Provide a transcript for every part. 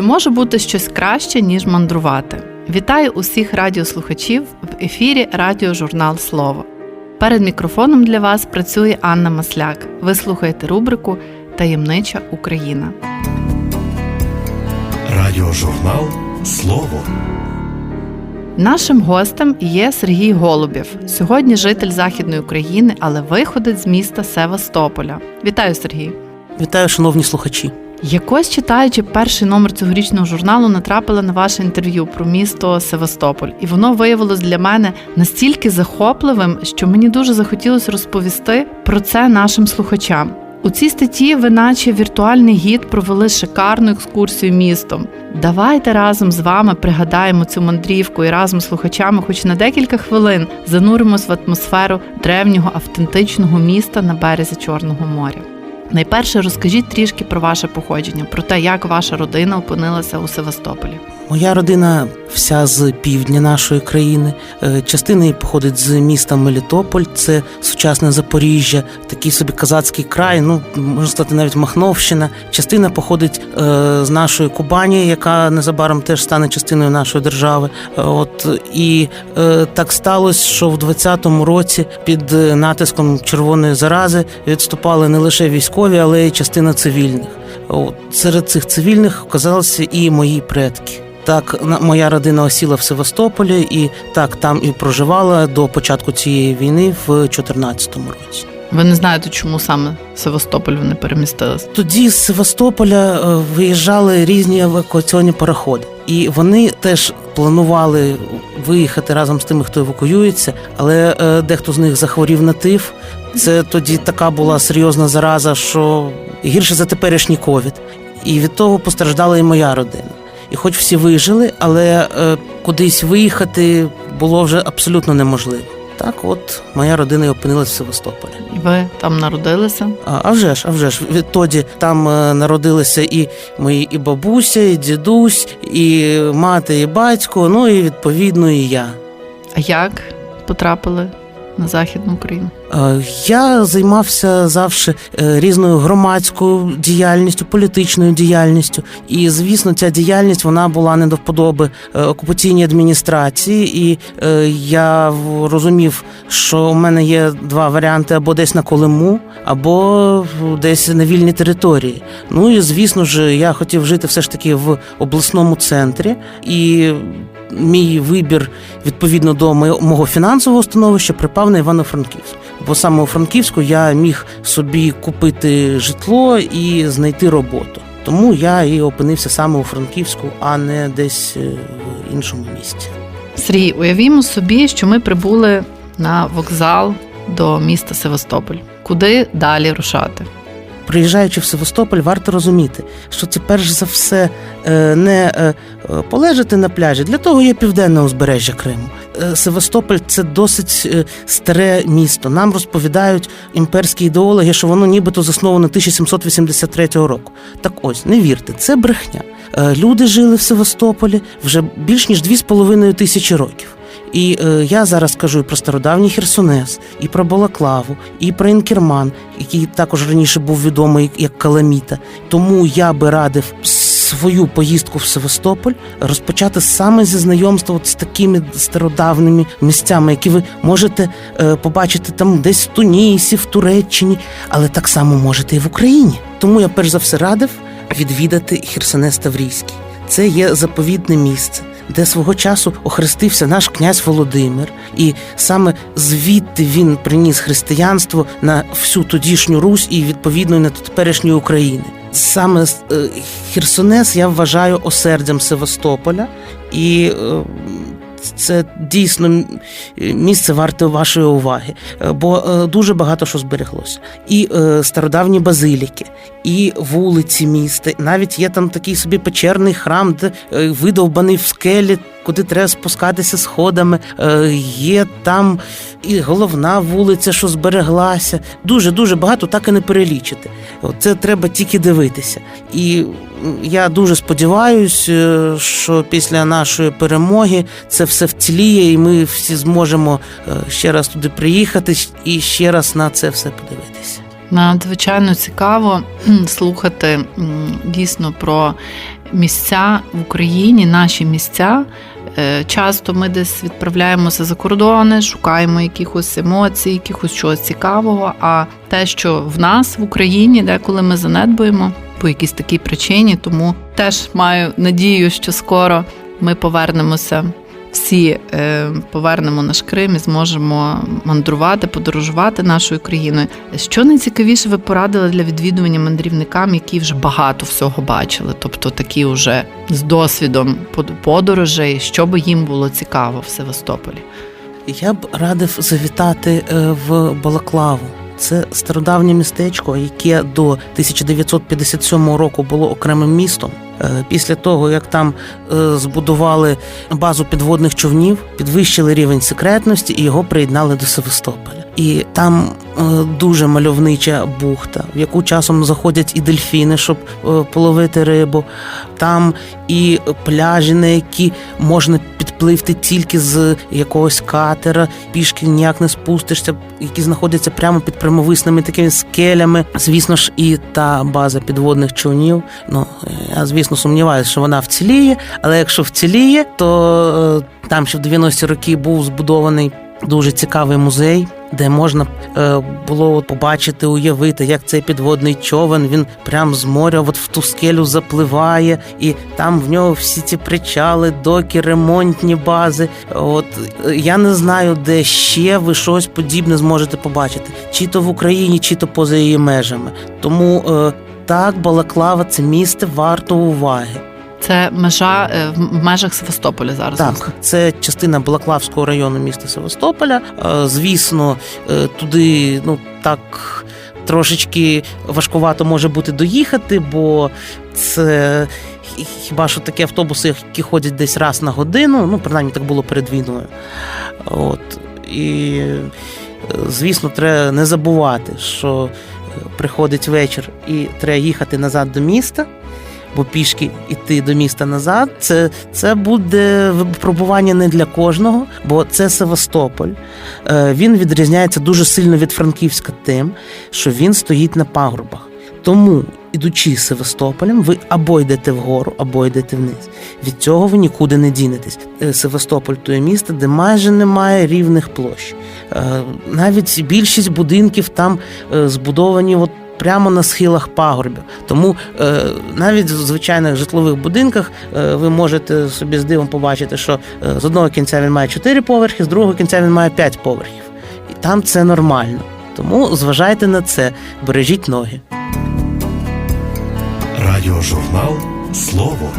Чи може бути щось краще, ніж мандрувати? Вітаю усіх радіослухачів в ефірі Радіожурнал Слово. Перед мікрофоном для вас працює Анна Масляк. Ви слухаєте рубрику Таємнича Україна. Радіожурнал Слово. Нашим гостем є Сергій Голубєв. Сьогодні житель Західної України, але виходить з міста Севастополя. Вітаю, Сергій! Вітаю, шановні слухачі. Якось читаючи перший номер цьогорічного журналу, натрапила на ваше інтерв'ю про місто Севастополь, і воно виявилось для мене настільки захопливим, що мені дуже захотілося розповісти про це нашим слухачам. У цій статті ви, наче віртуальний гід, провели шикарну екскурсію містом. Давайте разом з вами пригадаємо цю мандрівку і разом з слухачами, хоч на декілька хвилин, зануримось в атмосферу древнього автентичного міста на березі Чорного моря. Найперше розкажіть трішки про ваше походження, про те, як ваша родина опинилася у Севастополі. Моя родина вся з півдня нашої країни. Е, Частина її походить з міста Мелітополь, це сучасне Запоріжжя, такий собі казацький край, ну можна сказати, навіть Махновщина. Частина походить е, з нашої Кубані, яка незабаром теж стане частиною нашої держави. Е, От і так сталося, що в 20-му році під натиском червоної зарази відступали не лише військові, але й частина цивільних. От, серед цих цивільних оказалися і мої предки. Так, моя родина осіла в Севастополі, і так там і проживала до початку цієї війни в 2014 році. Ви не знаєте, чому саме Севастополь вони перемістилися? Тоді з Севастополя е, виїжджали різні евакуаційні пароходи, і вони теж планували виїхати разом з тими, хто евакуюється, але е, дехто з них захворів на тиф. Це тоді така була серйозна зараза, що гірше за теперішній ковід. І від того постраждала і моя родина. І хоч всі вижили, але е, кудись виїхати було вже абсолютно неможливо. Так, от моя родина і опинилась в Севастополі. Ви там народилися? А, а вже ж, а вже ж. Відтоді там е, народилися і мої і бабуся, і дідусь, і мати, і батько, ну і відповідно і я. А як потрапили на Західну Україну? Е, Я займався завжди е, різною громадською діяльністю, політичною діяльністю. І, звісно, ця діяльність вона була не до вподоби е, окупаційній адміністрації. І я розумів, що у мене є два варіанти: або десь на Колиму, або десь на вільній території. Ну і звісно ж, я хотів жити все ж таки в обласному центрі. І мій вибір відповідно до мого фінансового становища припав на Івано-Франківськ. Бо саме у Франківську я міг собі купити житло і знайти роботу. Тому я і опинився саме у Франківську, а не десь е, в іншому місті. Сергій, уявімо собі, що ми прибули на вокзал до міста Севастополь. Куди далі рушати? Приїжджаючи в Севастополь, варто розуміти, що це перш за все е, не е, е, полежати на пляжі. Для того є південне узбережжя Криму. Севастополь це досить старе місто. Нам розповідають імперські ідеологи, що воно нібито засновано 1783 року. Так ось, не вірте, це брехня. Люди жили в Севастополі вже більш ніж 2,5 тисячі років. І е, я зараз кажу і про стародавній Херсонес, і про Балаклаву, і про Інкерман, який також раніше був відомий як Каламіта. Тому я би радив свою поїздку в Севастополь розпочати саме зі знайомства от з такими стародавними місцями, які ви можете е, побачити там десь в Тунісі, в Туреччині, але так само можете і в Україні. Тому я перш за все радив відвідати Херсонес Таврійський. Це є заповідне місце, де свого часу охрестився наш князь Володимир, і саме звідти він приніс християнство на всю тодішню Русь і відповідно на теперішню Україну. Саме е, Херсонес я вважаю осердям Севастополя, і е, це дійсно місце варте вашої уваги, Е, бо е, дуже багато що збереглося. І е, стародавні базиліки, і вулиці міста. Навіть є там такий собі печерний храм, де видовбаний в скелі, куди треба спускатися сходами. Є там і головна вулиця, що збереглася. Дуже дуже багато так і не перелічити. Це треба тільки дивитися. І я дуже сподіваюся, що після нашої перемоги це все вціліє, і ми всі зможемо е, ще раз туди приїхати і ще раз на це все подивитися. Надзвичайно цікаво слухати дійсно про місця в Україні, наші місця. Е, Часто ми десь відправляємося за кордони, шукаємо якихось емоцій, якихось чогось цікавого. А те, що в нас в Україні, деколи ми занедбуємо по якійсь такій причині, тому теж маю надію, що скоро ми повернемося. Всі е, повернемо наш Крим і зможемо мандрувати, подорожувати нашою країною. Що найцікавіше ви порадили для відвідування мандрівникам, які вже багато всього бачили, тобто такі вже з досвідом под- подорожей, що би їм було цікаво в Севастополі? Я б радив завітати е, в Балаклаву. Це стародавнє містечко, яке до 1957 року було окремим містом. Е, Після того, як там е, збудували базу підводних човнів, підвищили рівень секретності і його приєднали до Севастополя. І там дуже мальовнича бухта, в яку часом заходять і дельфіни, щоб е, половити рибу. Там і пляжі, на які можна підпливти тільки з якогось катера, пішки ніяк не спустишся, які знаходяться прямо під прямовисними такими скелями. Звісно ж, і та база підводних човнів. Ну я звісно сумніваюся, що вона вціліє, але якщо вціліє, то е, там ще в 90-ті роки був збудований дуже цікавий музей. Де можна е, було побачити, уявити, як цей підводний човен він прям з моря от в ту скелю запливає, і там в нього всі ці причали, доки, ремонтні бази. От е, я не знаю, де ще ви щось подібне зможете побачити, чи то в Україні, чи то поза її межами. Тому е, так, Балаклава це місце варто уваги. Це межа е, в межах Севастополя зараз. Так, це частина Балаклавського району міста Севастополя. Е, Звісно, е, туди ну так трошечки важкувато може бути доїхати, бо це хіба що такі автобуси, які ходять десь раз на годину. Ну, принаймні так було перед війною. От і звісно, треба не забувати, що приходить вечір і треба їхати назад до міста. Бо пішки йти до міста назад, це, це буде випробування не для кожного, бо це Севастополь. Е, Він відрізняється дуже сильно від Франківська тим, що він стоїть на пагорбах. Тому, ідучи Севастополем, ви або йдете вгору, або йдете вниз. Від цього ви нікуди не дінетесь. Е, Севастополь то є місто, де майже немає рівних площ. Е, Навіть більшість будинків там збудовані от прямо на схилах пагорбів. Тому е, навіть в звичайних житлових будинках е, ви можете собі з дивом побачити, що е, з одного кінця він має 4 поверхи, з другого кінця він має 5 поверхів. І там це нормально. Тому зважайте на це, бережіть ноги. Радіожурнал Слово.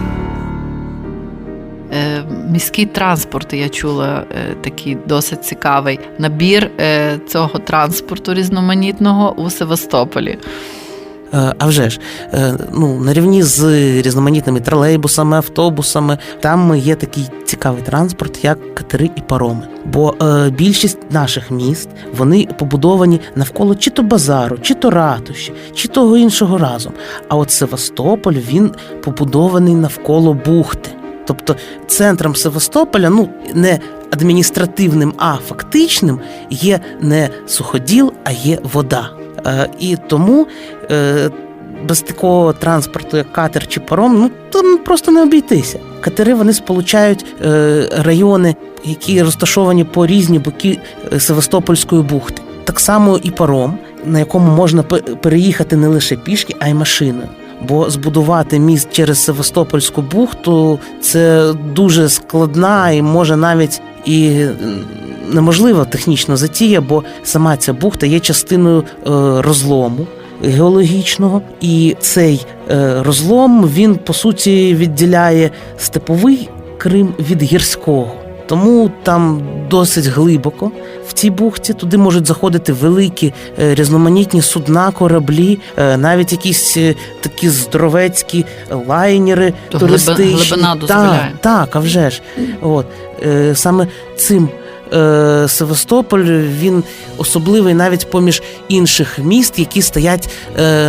Е, Міський транспорт, я чула е, такий досить цікавий набір е, цього транспорту різноманітного у Севастополі. А вже ж, ну, на рівні з різноманітними тролейбусами, автобусами, там є такий цікавий транспорт, як катери і пароми. Бо е, більшість наших міст вони побудовані навколо чи то базару, чи то ратуші, чи того іншого разом. А от Севастополь він побудований навколо бухти. Тобто центром Севастополя, ну не адміністративним, а фактичним, є не суходіл, а є вода. Е, і тому е, без такого транспорту, як катер чи паром, ну там просто не обійтися. Катери вони сполучають е, райони, які розташовані по різні боки е, Севастопольської бухти. Так само і паром, на якому можна пе- переїхати не лише пішки, а й машиною. Бо збудувати міст через Севастопольську бухту це дуже складна і може навіть і неможлива технічно затія, бо сама ця бухта є частиною е, розлому геологічного, і цей е, розлом він по суті відділяє степовий Крим від гірського. Тому там досить глибоко в цій бухті туди можуть заходити великі е, різноманітні судна, кораблі, е, навіть якісь е, такі здоровецькі лайнери То туристичні. глибина дозволяє. Так, так, а вже ж. От саме цим. Севастополь він особливий навіть поміж інших міст, які стоять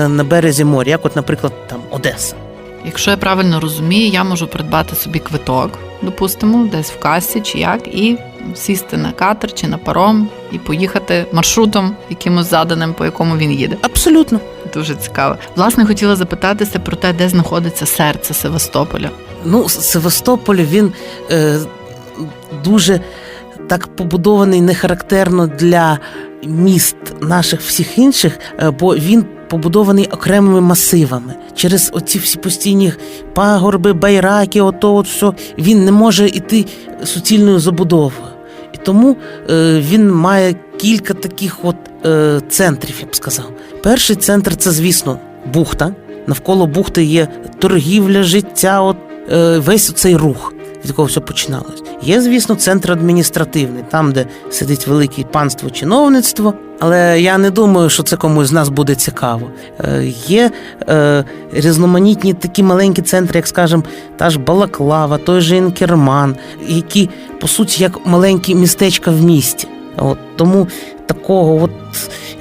на березі моря, як, от, наприклад, там Одеса. Якщо я правильно розумію, я можу придбати собі квиток, допустимо, десь в касі чи як, і сісти на катер чи на паром і поїхати маршрутом, якимось заданим, по якому він їде. Абсолютно. Дуже цікаво. Власне, хотіла запитатися про те, де знаходиться серце Севастополя. Ну, Севастополь він е, дуже так побудований не характерно для міст наших всіх інших, е, бо він побудований окремими масивами. Через оці всі постійні пагорби, байраки, ото от все, він не може йти суцільною забудовою. І тому е, він має кілька таких от е, центрів, я б сказав. Перший центр це, звісно, бухта. Навколо бухти є торгівля, життя, от, е, весь цей рух, від якого все починалось. Є, звісно, центр адміністративний, там, де сидить велике панство чиновництво. Але я не думаю, що це комусь з нас буде цікаво. Е, є е, різноманітні такі маленькі центри, як скажімо, та ж Балаклава, той же Інкерман, які по суті як маленькі містечка в місті. От, тому такого, от,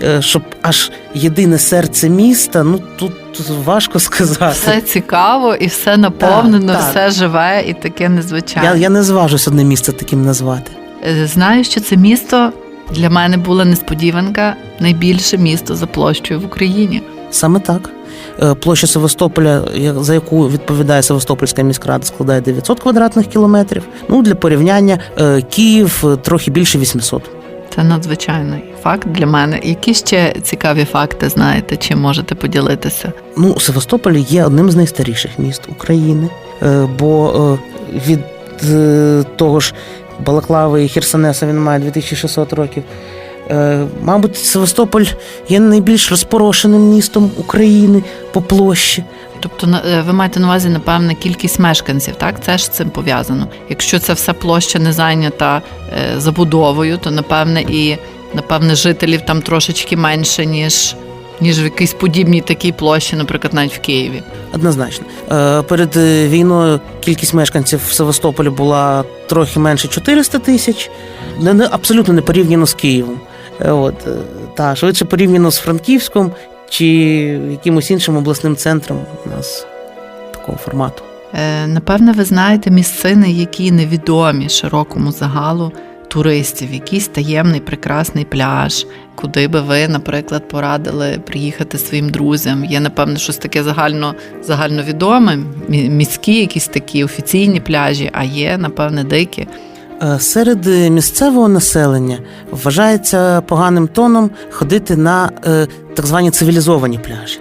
е, щоб аж єдине серце міста, ну тут важко сказати. Все цікаво і все наповнено, Так, так. все живе і таке незвичайне. Я, я не зважусь одне місце таким назвати. Е, Знаю, що це місто для мене була несподіванка, найбільше місто за площею в Україні. Саме так. Е, Площа Севастополя, за яку відповідає Севастопольська міськрада, складає 900 квадратних кілометрів. Ну, для порівняння, Київ трохи більше 800. Це надзвичайний факт для мене. Які ще цікаві факти знаєте, чим можете поділитися? Ну, Севастополь є одним з найстаріших міст України, е, бо е, від е, того ж Балаклави і Херсонеса він має 2600 років. Мабуть, Севастополь є найбільш розпорошеним містом України по площі. Тобто, е, ви маєте на увазі, напевне, кількість мешканців, так? Це ж з цим пов'язано. Якщо ця вся площа не зайнята е, забудовою, то напевне і напевне жителів там трошечки менше, ніж, ніж в якійсь подібній такій площі, наприклад, навіть в Києві. Однозначно. Е, Перед війною кількість мешканців в Севастополі була трохи менше 400 тисяч, не, не, абсолютно не порівняно з Києвом. От, та, швидше порівняно з Франківськом чи якимось іншим обласним центром у нас такого формату. Е, Напевне, ви знаєте місцини, які невідомі широкому загалу туристів, якийсь таємний прекрасний пляж, куди би ви, наприклад, порадили приїхати своїм друзям. Є, напевне, щось таке загально, загальновідоме, міські, якісь такі офіційні пляжі, а є, напевне, дикі. Е, Серед місцевого населення вважається поганим тоном ходити на е, так звані цивілізовані пляжі.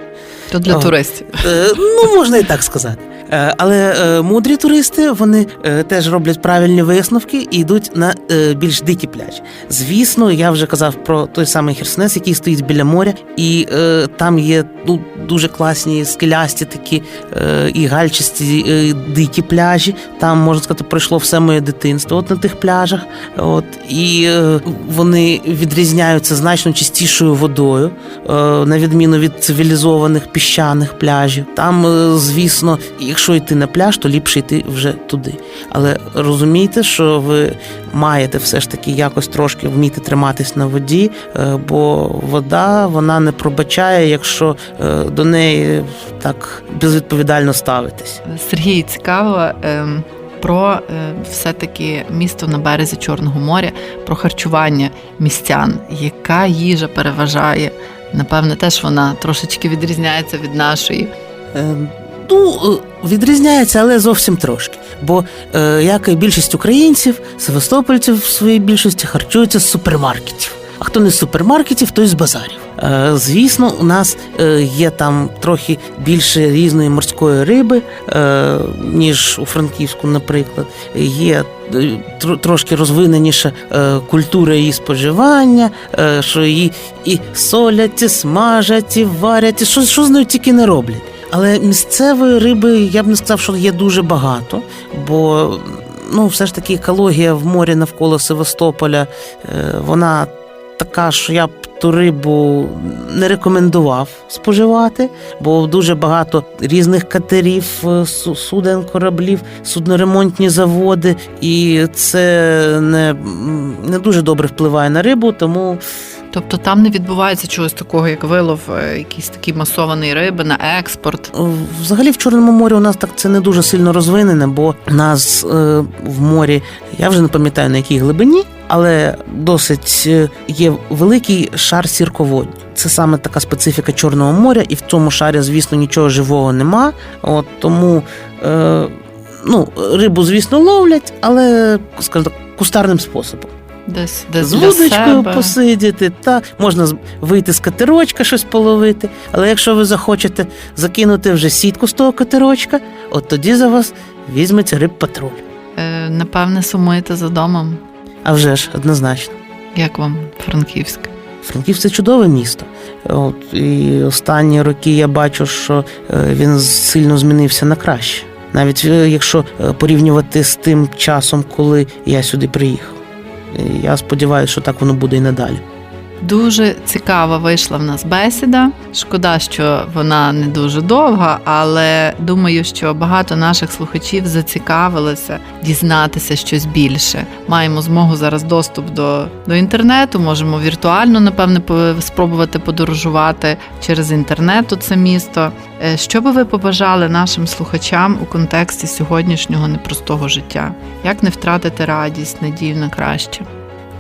То для туристів. Е, Ну, можна і так сказати. Е, Але е, мудрі туристи вони е, теж роблять правильні висновки і йдуть на більш дикі пляжі. Звісно, я вже казав про той самий Херсонес, який стоїть біля моря, і там є ну, дуже класні скелясті такі і гальчасті е, дикі пляжі. Там можна сказати, пройшло все моє дитинство от на тих пляжах. От і вони відрізняються значно чистішою водою, на відміну від цивілізованих піщаних пляжів. Там, звісно, якщо йти на пляж, то ліпше йти вже туди. Але розумійте, що ви маєте все ж таки якось трошки вміти триматись на воді, е, бо вода вона не пробачає, якщо е, до неї так безвідповідально ставитись. Сергій, цікаво ем, про е, все-таки місто на березі Чорного моря, про харчування містян. Яка їжа переважає? Напевне, теж вона трошечки відрізняється від нашої. Ну, відрізняється, але зовсім трошки. Бо, е, як і більшість українців, севастопольців в своїй більшості харчуються з супермаркетів. А хто не з супермаркетів, той з базарів. Е, звісно, у нас е, є там трохи більше різної морської риби, е, ніж у Франківську, наприклад. Є е, тр- трошки розвиненіша е, культура її споживання, е, що її і солять, і смажать, і варять, і що, що з нею тільки не роблять. Але місцевої риби я б не сказав, що є дуже багато, бо ну, все ж таки екологія в морі навколо Севастополя, е, вона така, що я б ту рибу не рекомендував споживати, бо дуже багато різних катерів, е, суден, кораблів, судноремонтні заводи, і це не, не дуже добре впливає на рибу, тому Тобто там не відбувається чогось такого, як вилов, е, якийсь такий масований риби на експорт. Взагалі в Чорному морі у нас так це не дуже сильно розвинене, бо нас е, в морі, я вже не пам'ятаю на якій глибині, але досить е, є великий шар сірководню. Це саме така специфіка Чорного моря, і в цьому шарі, звісно, нічого живого нема. От тому е, ну, рибу, звісно, ловлять, але скажімо так, кустарним способом. Десь, десь з вудочкою посидіти, та можна вийти з катерочка, щось половити. Але якщо ви захочете закинути вже сітку з того катерочка, от тоді за вас візьметься рибпатруль. Е, Напевне, сумуєте за домом. А вже ж, однозначно. Як вам Франківськ? Франків це чудове місто. От, і останні роки я бачу, що е, він сильно змінився на краще. Навіть е, якщо е, порівнювати з тим часом, коли я сюди приїхав. Я сподіваюся, що так воно буде і надалі. Дуже цікава вийшла в нас бесіда. Шкода, що вона не дуже довга, але думаю, що багато наших слухачів зацікавилися дізнатися щось більше. Маємо змогу зараз доступ до, до інтернету. Можемо віртуально, напевне, спробувати подорожувати через інтернет у це місто. Е, Що би ви побажали нашим слухачам у контексті сьогоднішнього непростого життя? Як не втратити радість, надію на краще?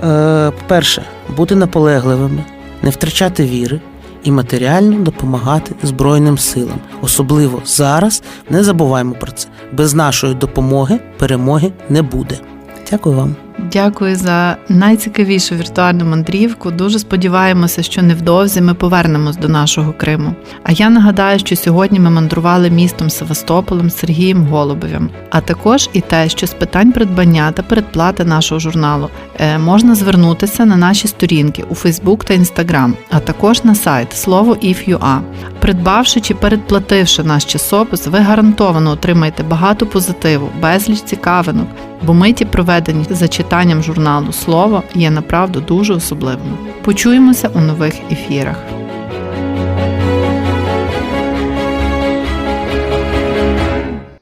Е, По-перше, бути наполегливими, не втрачати віри і матеріально допомагати Збройним силам. Особливо зараз не забуваємо про це. Без нашої допомоги перемоги не буде. Дякую вам. Дякую за найцікавішу віртуальну мандрівку. Дуже сподіваємося, що невдовзі ми повернемось до нашого Криму. А я нагадаю, що сьогодні ми мандрували містом Севастополем Сергієм Голубовим, а також і те, що з питань придбання та передплати нашого журналу е, можна звернутися на наші сторінки у Фейсбук та Інстаграм, а також на сайт слово if.ua. Придбавши чи передплативши наш часопис, ви гарантовано отримаєте багато позитиву, безліч цікавинок, бо миті, проведені за читанням журналу Слово, є направду дуже особливим. Почуємося у нових ефірах.